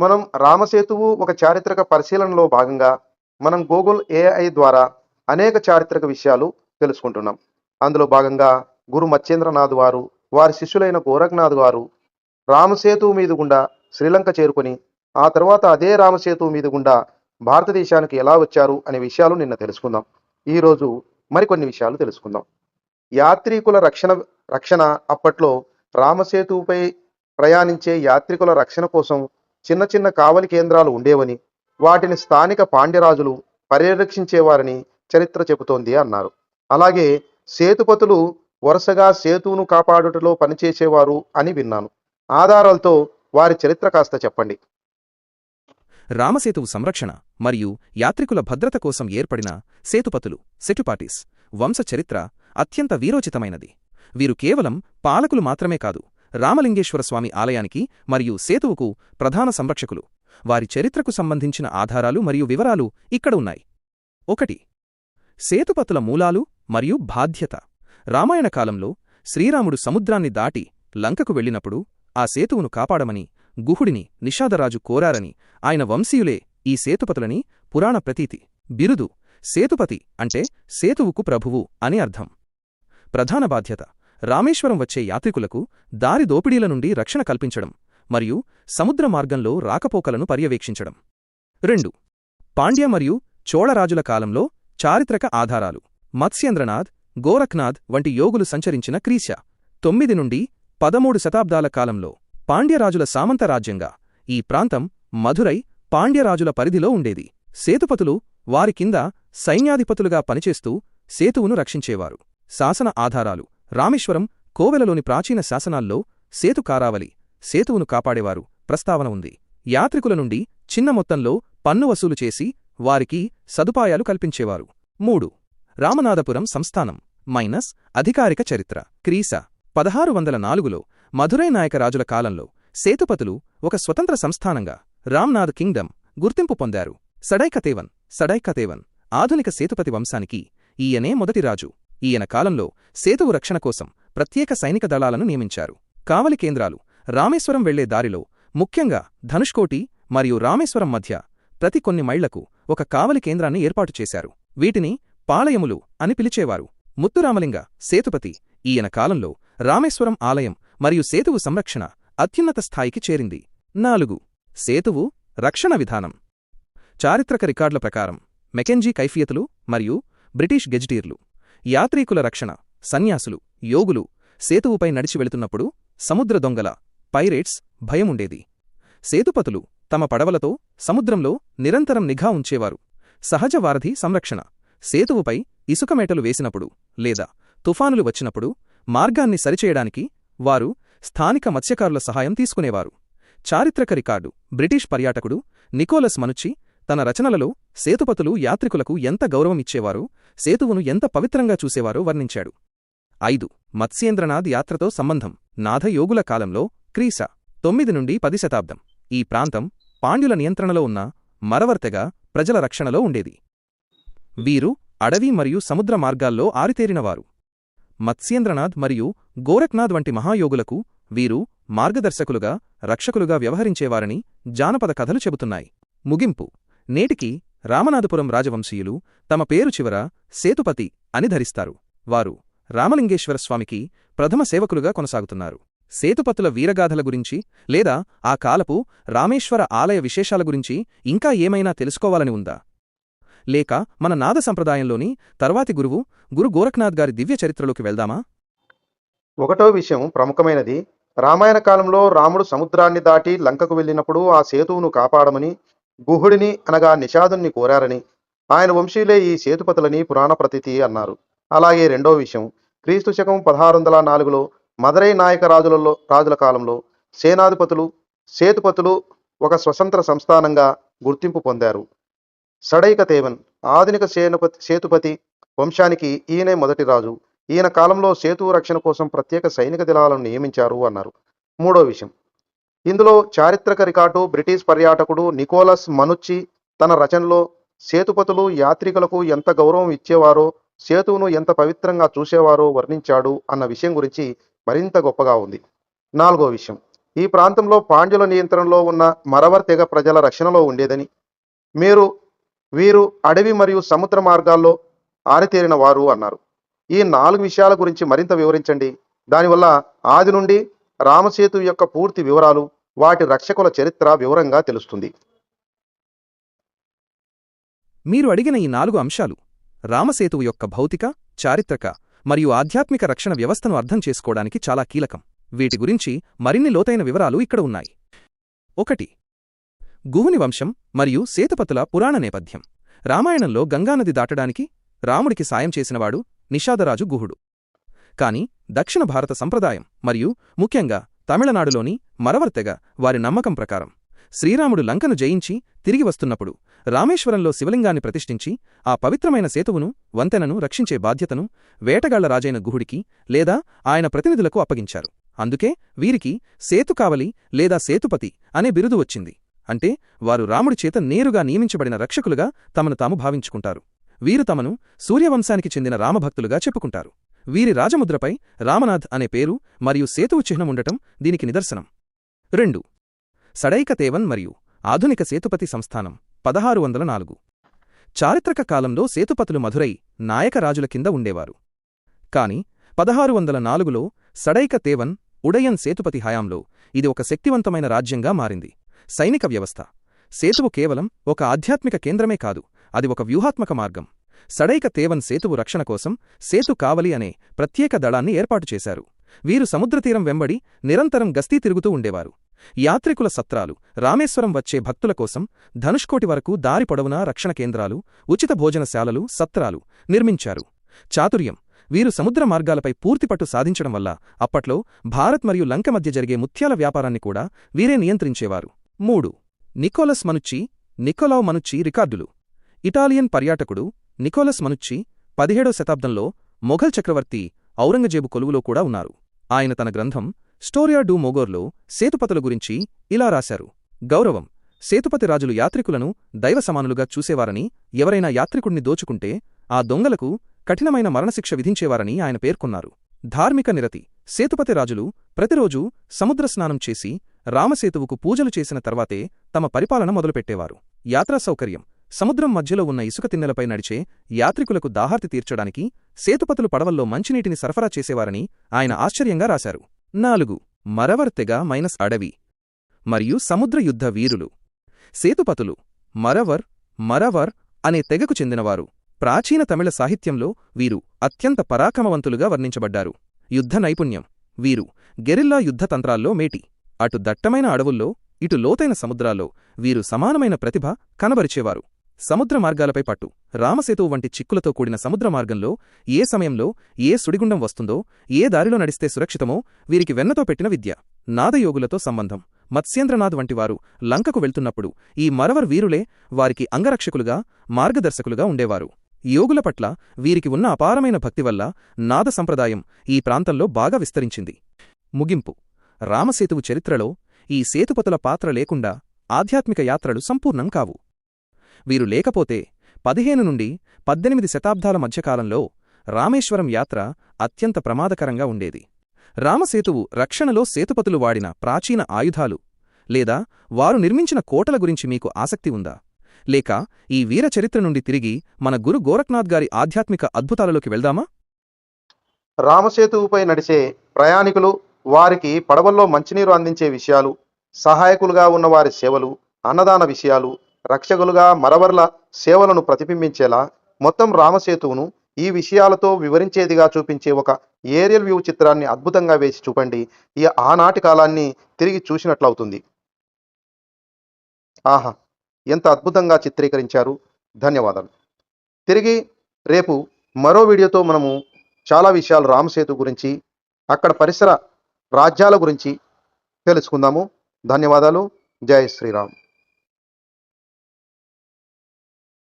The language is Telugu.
మనం రామసేతువు ఒక చారిత్రక పరిశీలనలో భాగంగా మనం గూగుల్ ఏఐ ద్వారా అనేక చారిత్రక విషయాలు తెలుసుకుంటున్నాం. అందులో భాగంగా గురు మచ్చేంద్రనాథ్ వారు వారి శిష్యులైన గోరఖ్నాథ్ వారు రామసేతు మీద గుండా శ్రీలంక చేరుకొని ఆ తర్వాత అదే రామసేతు మీద గుండా భారతదేశానికి ఎలా వచ్చారు అనే విషయాలు నిన్న తెలుసుకుందాం. ఈరోజు మరికొన్ని విషయాలు తెలుసుకుందాం. యాత్రికుల రక్షణ రక్షణ అప్పట్లో రామసేతుపై ప్రయాణించే యాత్రికుల రక్షణ కోసం చిన్న చిన్న కావలి కేంద్రాలు ఉండేవని వాటిని స్థానిక పాండ్యరాజులు పర్యవేక్షించేవారని చరిత్ర చెబుతోంది అన్నారు. అలాగే సేతుపతులు వరుసగా సేతువును కాపాడుటలో పనిచేసేవారు అని విన్నాను. ఆధారాలతో వారి చరిత్ర కాస్త చెప్పండి. రామసేతువు సంరక్షణ మరియు యాత్రికుల భద్రత కోసం ఏర్పడిన సేతుపతులు సెటుపాటిస్ వంశ చరిత్ర అత్యంత వీరోచితమైనది. వీరు కేవలం పాలకులు మాత్రమే కాదు రామలింగేశ్వర స్వామి ఆలయానికి మరియు సేతువుకు ప్రధాన సంరక్షకులు. వారి చరిత్రకు సంబంధించిన ఆధారాలు మరియు వివరాలు ఇక్కడ ఉన్నాయి. ఒకటి. సేతుపతుల మూలాలు మరియు బాధ్యత. రామాయణ కాలంలో శ్రీరాముడు సముద్రాన్ని దాటి లంకకు వెళ్ళినప్పుడు ఆ సేతువును కాపాడమని గుహుడిని నిషాదరాజు కోరారని ఆయన వంశీయులే ఈ సేతుపతులని పురాణ ప్రతీతి. బిరుదు సేతుపతి అంటే సేతువుకు ప్రభువు అని అర్థం. ప్రధాన బాధ్యత. రామేశ్వరం వచ్చే యాత్రికులకు దారి దోపిడీల నుండి రక్షణ కల్పించడం మరియు సముద్ర మార్గంలో రాకపోకలను పర్యవేక్షించడం. రెండు. పాండ్య మరియు చోళరాజుల కాలంలో చారిత్రక ఆధారాలు. మత్స్యేంద్రనాథ్ గోరఖ్నాథ్ వంటి యోగులు సంచరించిన క్రీశ తొమ్మిది నుండి పదమూడు శతాబ్దాల కాలంలో పాండ్యరాజుల సామంతరాజ్యంగా ఈ ప్రాంతం మధురై పాండ్యరాజుల పరిధిలో ఉండేది. సేతుపతులు వారి కింద సైన్యాధిపతులుగా పనిచేస్తూ సేతువును రక్షించేవారు. శాసన ఆధారాలు. రామేశ్వరం కోవెలలోని ప్రాచీన శాసనాల్లో సేతు కారావలి సేతువును కాపాడేవారు ప్రస్తావన ఉంది. యాత్రికుల నుండి చిన్న మొత్తంలో పన్ను వసూలు చేసి వారికి సదుపాయాలు కల్పించేవారు. మూడు. రామనాథపురం సంస్థానం మైనస్ అధికారిక చరిత్ర క్రీస పదహారు వందల నాలుగులో మధురై నాయకరాజుల కాలంలో సేతుపతులు ఒక స్వతంత్ర సంస్థానంగా రామ్నాథ్ కింగ్డమ్ గుర్తింపు పొందారు. సడైకతేవన్ సడైకతేవన్ ఆధునిక సేతుపతి వంశానికి ఈయనే మొదటి రాజు. ఈయన కాలంలో సేతువు రక్షణ కోసం ప్రత్యేక సైనిక దళాలను నియమించారు. కావలి కేంద్రాలు రామేశ్వరం వెళ్ళే దారిలో ముఖ్యంగా ధనుష్కోటి మరియు రామేశ్వరం మధ్య ప్రతి కొన్ని మైళ్ళకు ఒక కావలి కేంద్రాన్ని ఏర్పాటు చేశారు. వీటిని పాళయములు అని పిలిచేవారు. ముత్తురామలింగ సేతుపతి ఈయన కాలంలో రామేశ్వరం ఆలయం మరియు సేతువు సంరక్షణ అత్యున్నత స్థాయికి చేరింది. నాలుగు. సేతువు రక్షణ విధానం. చారిత్రక రికార్డుల ప్రకారం మెకెంజీ కైఫియతులు మరియు బ్రిటిష్ గెజిటీర్లు యాత్రీకుల రక్షణ సన్యాసులు యోగులు సేతువుపై నడిచి వెళుతున్నప్పుడు సముద్ర దొంగల పైరేట్స్ భయముండేది. సేతుపతులు తమ పడవలతో సముద్రంలో నిరంతరం నిఘా ఉంచేవారు. సహజ వారధి సంరక్షణ సేతువుపై ఇసుకమేటలు వేసినప్పుడు లేదా తుఫానులు వచ్చినప్పుడు మార్గాన్ని సరిచేయడానికి వారు స్థానిక మత్స్యకారుల సహాయం తీసుకునేవారు. చారిత్రక రికార్డు బ్రిటిష్ పర్యాటకుడు నికోలస్ మనుచ్చి తన రచనలలో సేతుపతులు యాత్రికులకు ఎంత గౌరవమిచ్చేవారో? సేతువును ఎంత పవిత్రంగా చూసేవారో వర్ణించాడు. ఐదు. మత్స్యేంద్రనాథ్ యాత్రతో సంబంధం. నాథయోగుల కాలంలో క్రీస. తొమ్మిది నుండి పది శతాబ్దం. ఈ ప్రాంతం పాండ్యుల నియంత్రణలో ఉన్న మరవర్తెగా ప్రజల రక్షణలో ఉండేది. వీరు అడవి మరియు సముద్ర మార్గాల్లో ఆరితేరినవారు. మత్స్యేంద్రనాథ్ మరియు గోరఖ్నాథ్ వంటి మహాయోగులకు వీరు మార్గదర్శకులుగా రక్షకులుగా వ్యవహరించేవారని జానపద కథలు చెబుతున్నాయి. ముగింపు. నేటికి రామనాథపురం రాజవంశీయులు తమ పేరు చివర సేతుపతి అని ధరిస్తారు. వారు రామలింగేశ్వర స్వామికి ప్రథమ సేవకులుగా కొనసాగుతున్నారు. సేతుపతుల వీరగాథల గురించి లేదా ఆ కాలపు రామేశ్వర ఆలయ విశేషాల గురించి ఇంకా ఏమైనా తెలుసుకోవాలని ఉందా? లేక మన నాద సంప్రదాయంలోని తర్వాతి గురువు గురు గోరఖ్నాథ్ గారి దివ్య చరిత్రలోకి వెళ్దామా? ఒకటో విషయం ప్రముఖమైనది. రామాయణ కాలంలో రాముడు సముద్రాన్ని దాటి లంకకు వెళ్ళినప్పుడు ఆ సేతువును కాపాడమని గుహుడిని అనగా నిషాదుని కోరారని ఆయన వంశీయులే ఈ సేతుపతులని పురాణ ప్రతీతి అన్నారు. అలాగే రెండో విషయం క్రీస్తు శకం పదహారు వందల నాలుగులో మదరై నాయక రాజులలో రాజుల కాలంలో సేనాధిపతులు సేతుపతులు ఒక స్వతంత్ర సంస్థానంగా గుర్తింపు పొందారు. సడైక తేవన్ ఆధునిక సేనపతి సేతుపతి వంశానికి ఈయనే మొదటి రాజు. ఈయన కాలంలో సేతు రక్షణ కోసం ప్రత్యేక సైనిక దళాలను నియమించారు అన్నారు. మూడో విషయం ఇందులో చారిత్రక రికార్డు బ్రిటిష్ పర్యాటకుడు నికోలస్ మనుచ్చి తన రచనలో సేతుపతులు యాత్రికులకు ఎంత గౌరవం ఇచ్చేవారో సేతువును ఎంత పవిత్రంగా చూసేవారో వర్ణించాడు అన్న విషయం గురించి మరింత గొప్పగా ఉంది. నాలుగో విషయం. ఈ ప్రాంతంలో పాండ్యుల నియంత్రణలో ఉన్న మరవర్ తెగ ప్రజల రక్షణలో ఉండేదని మీరు వీరు అడవి మరియు సముద్ర మార్గాల్లో ఆరితేరిన వారు అన్నారు. ఈ నాలుగు విషయాల గురించి మరింత వివరించండి. దానివల్ల ఆది నుండి రామసేతు యొక్క పూర్తి వివరాలు వాటి రక్షకుల చరిత్ర వివరంగా తెలుస్తుంది. మీరు అడిగిన ఈ నాలుగు అంశాలు రామసేతువు యొక్క భౌతిక చారిత్రక మరియు ఆధ్యాత్మిక రక్షణ వ్యవస్థను అర్థం చేసుకోవడానికి చాలా కీలకం. వీటి గురించి మరిన్ని లోతైన వివరాలు ఇక్కడ ఉన్నాయి. ఒకటి. గుహుని వంశం మరియు సేతుపతుల పురాణ నేపథ్యం. రామాయణంలో గంగానది దాటడానికి రాముడికి సాయం చేసినవాడు నిషాదరాజు గుహుడు. కాని దక్షిణ భారత సంప్రదాయం మరియు ముఖ్యంగా తమిళనాడులోని మరవర్తెగ వారి నమ్మకం ప్రకారం శ్రీరాముడు లంకను జయించి తిరిగి వస్తున్నప్పుడు రామేశ్వరంలో శివలింగాన్ని ప్రతిష్ఠించి ఆ పవిత్రమైన సేతువును వంతెనను రక్షించే బాధ్యతను వేటగాళ్ళ రాజైన గుహుడికి లేదా ఆయన ప్రతినిధులకు అప్పగించారు. అందుకే వీరికి సేతుకావలి లేదా సేతుపతి అనే బిరుదు వచ్చింది. అంటే వారు రాముడి చేత నేరుగా నియమించబడిన రక్షకులుగా తమను తాము భావించుకుంటారు. వీరు తమను సూర్యవంశానికి చెందిన రామభక్తులుగా చెప్పుకుంటారు. వీరి రాజముద్రపై రామనాథ్ అనే పేరు మరియు సేతువు చిహ్నం ఉండటం దీనికి నిదర్శనం. రెండు. సడైకతేవన్ మరియు ఆధునిక సేతుపతి సంస్థానం పదహారు వందల నాలుగు. చారిత్రక కాలంలో సేతుపతులు మధురై నాయకరాజుల కింద ఉండేవారు. కాని పదహారు వందల నాలుగులో సడైక తేవన్ ఉడయన్ సేతుపతి హయాంలో ఇది ఒక శక్తివంతమైన రాజ్యంగా మారింది. సైనిక వ్యవస్థ సేతువు కేవలం ఒక ఆధ్యాత్మిక కేంద్రమే కాదు అది ఒక వ్యూహాత్మక మార్గం. సడైక తేవన్ సేతువు రక్షణ కోసం సేతు కావలి అనే ప్రత్యేక దళాన్ని ఏర్పాటు చేశారు. వీరు సముద్రతీరం వెంబడి నిరంతరం గస్తీ తిరుగుతూ ఉండేవారు. యాత్రికుల సత్రాలు రామేశ్వరం వచ్చే భక్తుల కోసం ధనుష్కోటి వరకు దారి పొడవునా రక్షణ కేంద్రాలు ఉచిత భోజనశాలలు సత్రాలు నిర్మించారు. చాతుర్యం వీరు సముద్ర మార్గాలపై పూర్తిపట్టు సాధించడం వల్ల అప్పట్లో భారత్ మరియు లంక మధ్య జరిగే ముత్యాల వ్యాపారాన్ని కూడా వీరే నియంత్రించేవారు. మూడు నికోలస్ మనుచ్చి నికోలావ్ మనుచ్చి రికార్డులు. ఇటాలియన్ పర్యాటకుడు నికోలస్ మనుచ్చి పదిహేడో శతాబ్దంలో మొఘల్ చక్రవర్తి ఔరంగజేబు కొలువులో కూడా ఉన్నారు. ఆయన తన గ్రంథం స్టోరియా డూ మోగోర్లో సేతుపతుల గురించి ఇలా రాశారు. గౌరవం సేతుపతి రాజులు యాత్రికులను దైవ సమానులుగా చూసేవారని ఎవరైనా యాత్రికుణ్ణి దోచుకుంటే ఆ దొంగలకు కఠినమైన మరణశిక్ష విధించేవారని ఆయన పేర్కొన్నారు. ధార్మిక నిరతి సేతుపతి రాజులు ప్రతిరోజూ సముద్రస్నానం చేసి రామసేతువుకు పూజలు చేసిన తర్వాతే తమ పరిపాలన మొదలుపెట్టేవారు. యాత్రా సౌకర్యం సముద్రం మధ్యలో ఉన్న ఇసుక తిన్నెలపై నడిచే యాత్రికులకు దాహార్తి తీర్చడానికి సేతుపతులు పడవల్లో మంచినీటిని సరఫరా చేసేవారని ఆయన ఆశ్చర్యంగా రాశారు. నాలుగు. మరవర్ తెగ మైనస్ అడవి మరియు సముద్ర యుద్ధ వీరులు. సేతుపతులు మరవర్ మరవర్ అనే తెగకు చెందినవారు. ప్రాచీన తమిళ సాహిత్యంలో వీరు అత్యంత పరాక్రమవంతులుగా వర్ణించబడ్డారు. యుద్ధ నైపుణ్యం. వీరు గెరిల్లా యుద్ధ తంత్రాల్లో మేటి. అటు దట్టమైన అడవుల్లో ఇటు లోతైన సముద్రాల్లో వీరు సమానమైన ప్రతిభ కనబరిచేవారు. సముద్ర మార్గాలపై పట్టు. రామసేతువు వంటి చిక్కులతో కూడిన సముద్ర మార్గంలో ఏ సమయంలో ఏ సుడిగుండం వస్తుందో ఏ దారిలో నడిస్తే సురక్షితమో వీరికి వెన్నతో పెట్టిన విద్య. నాదయోగులతో సంబంధం. మత్స్యేంద్రనాథ్ వంటివారు లంకకు వెళ్తున్నప్పుడు ఈ మరవర్ వీరులే వారికి అంగరక్షకులుగా మార్గదర్శకులుగా ఉండేవారు. యోగుల పట్ల వీరికి ఉన్న అపారమైన భక్తి వల్ల నాద సంప్రదాయం ఈ ప్రాంతంలో బాగా విస్తరించింది. ముగింపు. రామసేతువు చరిత్రలో ఈ సేతుపతుల పాత్ర లేకుండా ఆధ్యాత్మిక యాత్రలు సంపూర్ణం కావు. వీరు లేకపోతే పదిహేను నుండి పద్దెనిమిది శతాబ్దాల మధ్యకాలంలో రామేశ్వరం యాత్ర అత్యంత ప్రమాదకరంగా ఉండేది. రామసేతువు రక్షణలో సేతుపతులు వాడిన ప్రాచీన ఆయుధాలు లేదా వారు నిర్మించిన కోటల గురించి మీకు ఆసక్తి ఉందా? లేక ఈ వీరచరిత్ర నుండి తిరిగి మన గురు గోరఖ్నాథ్ గారి ఆధ్యాత్మిక అద్భుతాలలోకి వెళ్దామా? రామసేతువుపై నడిచే ప్రయాణికులు వారికి పడవల్లో మంచినీరు అందించే విషయాలు సహాయకులుగా ఉన్న వారి సేవలు అన్నదాన విషయాలు రక్షకులుగా మరవర్ల సేవలను ప్రతిబింబించేలా మొత్తం రామసేతువును ఈ విషయాలతో వివరించేదిగా చూపించే ఒక ఏరియల్ వ్యూ చిత్రాన్ని అద్భుతంగా వేసి చూపండి. ఈ ఆనాటి కాలాన్ని తిరిగి చూసినట్లవుతుంది. ఆహా! ఎంత అద్భుతంగా చిత్రీకరించారు. ధన్యవాదాలు. తిరిగి రేపు మరో వీడియోతో మనము చాలా విషయాలు రామసేతు గురించి అక్కడ పరిసర రాజ్యాల గురించి తెలుసుకుందాము. ధన్యవాదాలు. జై శ్రీరామ్.